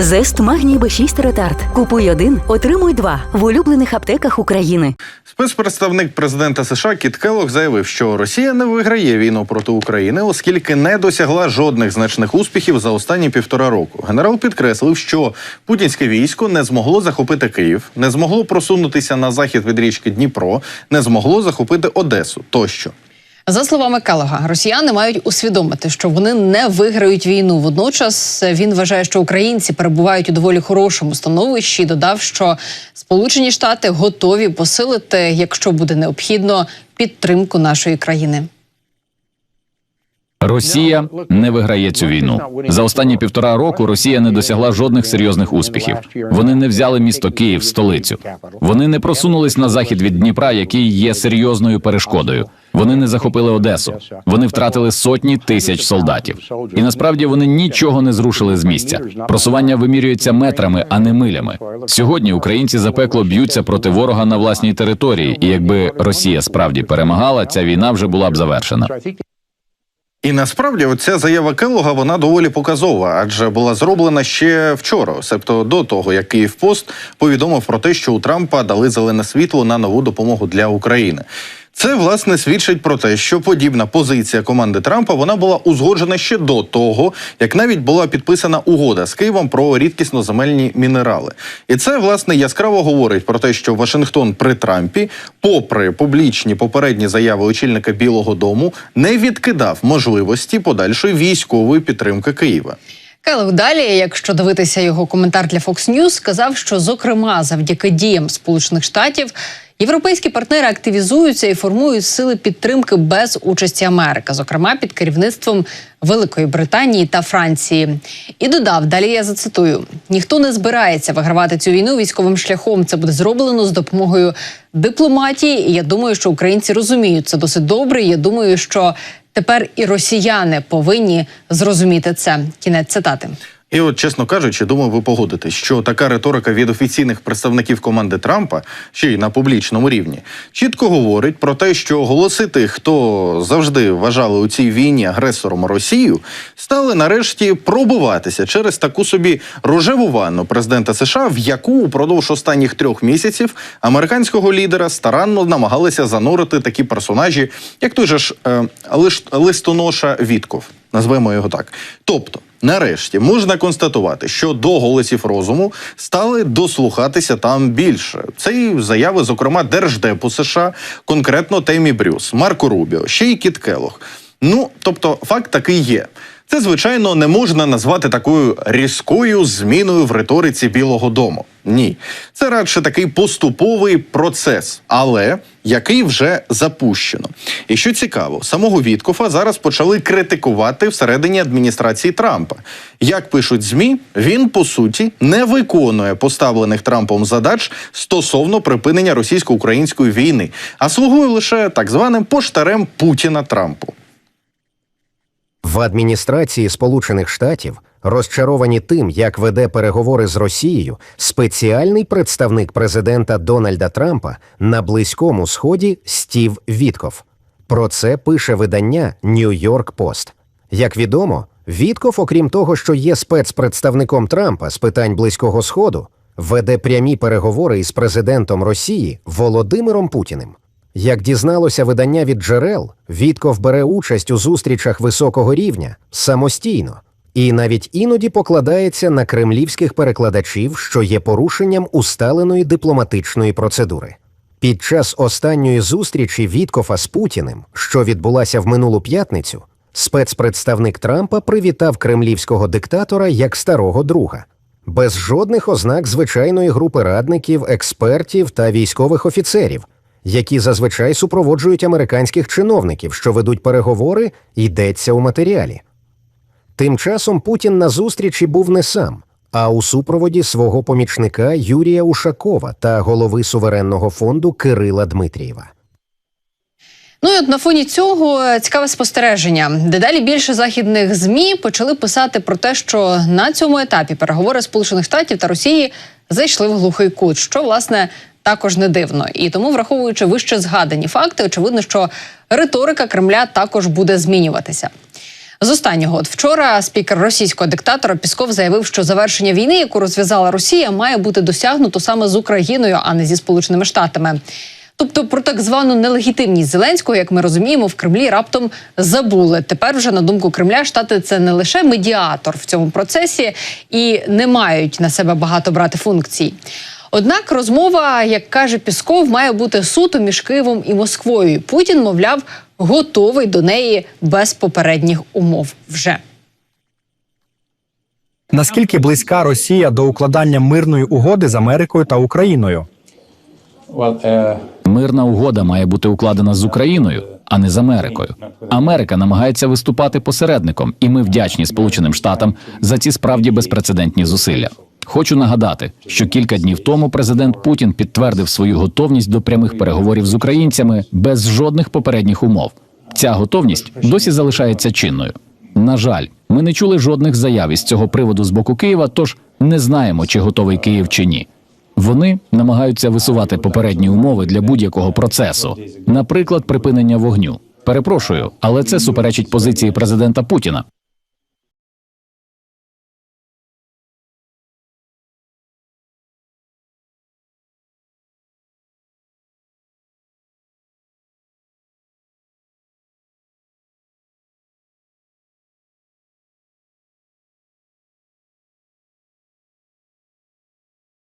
Зест магній Б6 ретард. Купуй один, отримуй два в улюблених аптеках України. Спецпредставник президента США Кіт Келлог заявив, що Росія не виграє війну проти України, оскільки не досягла жодних значних успіхів за останні півтора року. Генерал підкреслив, що путінське військо не змогло захопити Київ, не змогло просунутися на захід від річки Дніпро, не змогло захопити Одесу тощо. За словами Келога, росіяни мають усвідомити, що вони не виграють війну. Водночас він вважає, що українці перебувають у доволі хорошому становищі. Додав, що Сполучені Штати готові посилити, якщо буде необхідно, підтримку нашої країни. Росія не виграє цю війну. За останні півтора року Росія не досягла жодних серйозних успіхів. Вони не взяли місто Київ, столицю. Вони не просунулись на захід від Дніпра, який є серйозною перешкодою. Вони не захопили Одесу. Вони втратили сотні тисяч солдатів. І насправді вони нічого не зрушили з місця. Просування вимірюється метрами, а не милями. Сьогодні українці запекло б'ються проти ворога на власній території, і якби Росія справді перемагала, ця війна вже була б завершена. І насправді оця заява Келога вона доволі показова, адже була зроблена ще вчора, себто до того, як Київпост повідомив про те, що у Трампа дали зелене світло на нову допомогу для України. Це власне свідчить про те, що подібна позиція команди Трампа вона була узгоджена ще до того, як навіть була підписана угода з Києвом про рідкісноземельні мінерали. І це власне яскраво говорить про те, що Вашингтон при Трампі, попри публічні попередні заяви очільника Білого Дому, не відкидав можливості подальшої військової підтримки Києва. Келег далі, якщо дивитися його коментар для Fox News, сказав, що зокрема завдяки діям Сполучених Штатів європейські партнери активізуються і формують сили підтримки без участі Америки, зокрема під керівництвом Великої Британії та Франції. І додав далі. Я зацитую: ніхто не збирається вигравати цю війну військовим шляхом. Це буде зроблено з допомогою дипломатії. І я думаю, що українці розуміють це досить добре. Я думаю, що тепер і росіяни повинні зрозуміти це. Кінець цитати. І от, чесно кажучи, думаю, ви погодитесь, що така риторика від офіційних представників команди Трампа, ще й на публічному рівні, чітко говорить про те, що голоси тих, хто завжди вважали у цій війні агресором Росію, стали нарешті пробиватися через таку собі рожеву ванну президента США, в яку упродовж останніх трьох місяців американського лідера старанно намагалися занурити такі персонажі, як той же ж е, лиш, листоноша Вітков. Назвемо його так. Тобто, нарешті можна констатувати, що до голосів розуму стали дослухатися там більше. Це і заяви, зокрема, держдепу США, конкретно Темі Брюс, Марко Рубіо, ще й Кіт Келох. Ну тобто, факт такий є. Це, звичайно, не можна назвати такою різкою зміною в риториці Білого Дому. Ні, це радше такий поступовий процес, але який вже запущено. І що цікаво, самого Віткофа зараз почали критикувати всередині адміністрації Трампа. Як пишуть змі, він по суті не виконує поставлених Трампом задач стосовно припинення російсько-української війни, а слугує лише так званим поштарем Путіна Трампу. В адміністрації Сполучених Штатів розчаровані тим, як веде переговори з Росією спеціальний представник президента Дональда Трампа на близькому сході Стів Вітков. Про це пише видання Нью-Йорк Пост. Як відомо, Вітков, окрім того, що є спецпредставником Трампа з питань близького сходу, веде прямі переговори із президентом Росії Володимиром Путіним. Як дізналося видання від джерел, Вітков бере участь у зустрічах високого рівня самостійно і навіть іноді покладається на кремлівських перекладачів, що є порушенням усталеної дипломатичної процедури. Під час останньої зустрічі Віткофа з Путіним, що відбулася в минулу п'ятницю, спецпредставник Трампа привітав кремлівського диктатора як старого друга, без жодних ознак звичайної групи радників, експертів та військових офіцерів які зазвичай супроводжують американських чиновників, що ведуть переговори, йдеться у матеріалі. Тим часом Путін на зустрічі був не сам, а у супроводі свого помічника Юрія Ушакова та голови суверенного фонду Кирила Дмитрієва. Ну і от на фоні цього цікаве спостереження. Дедалі більше західних змі почали писати про те, що на цьому етапі переговори Сполучених Штатів та Росії зайшли в глухий кут, що власне також не дивно. І тому, враховуючи вище згадані факти, очевидно, що риторика Кремля також буде змінюватися. З останнього от вчора спікер російського диктатора Пісков заявив, що завершення війни, яку розв'язала Росія, має бути досягнуто саме з Україною, а не зі Сполученими Штатами. Тобто про так звану нелегітимність Зеленського, як ми розуміємо, в Кремлі раптом забули. Тепер вже на думку Кремля, штати це не лише медіатор в цьому процесі і не мають на себе багато брати функцій. Однак розмова, як каже Пісков, має бути суто між Києвом і Москвою. Путін, мовляв, готовий до неї без попередніх умов вже. Наскільки близька Росія до укладання мирної угоди з Америкою та Україною? Мирна угода має бути укладена з Україною, а не з Америкою. Америка намагається виступати посередником, і ми вдячні Сполученим Штатам за ці справді безпрецедентні зусилля. Хочу нагадати, що кілька днів тому президент Путін підтвердив свою готовність до прямих переговорів з українцями без жодних попередніх умов. Ця готовність досі залишається чинною. На жаль, ми не чули жодних заяв із цього приводу з боку Києва, тож не знаємо, чи готовий Київ чи ні. Вони намагаються висувати попередні умови для будь-якого процесу, наприклад, припинення вогню. Перепрошую, але це суперечить позиції президента Путіна.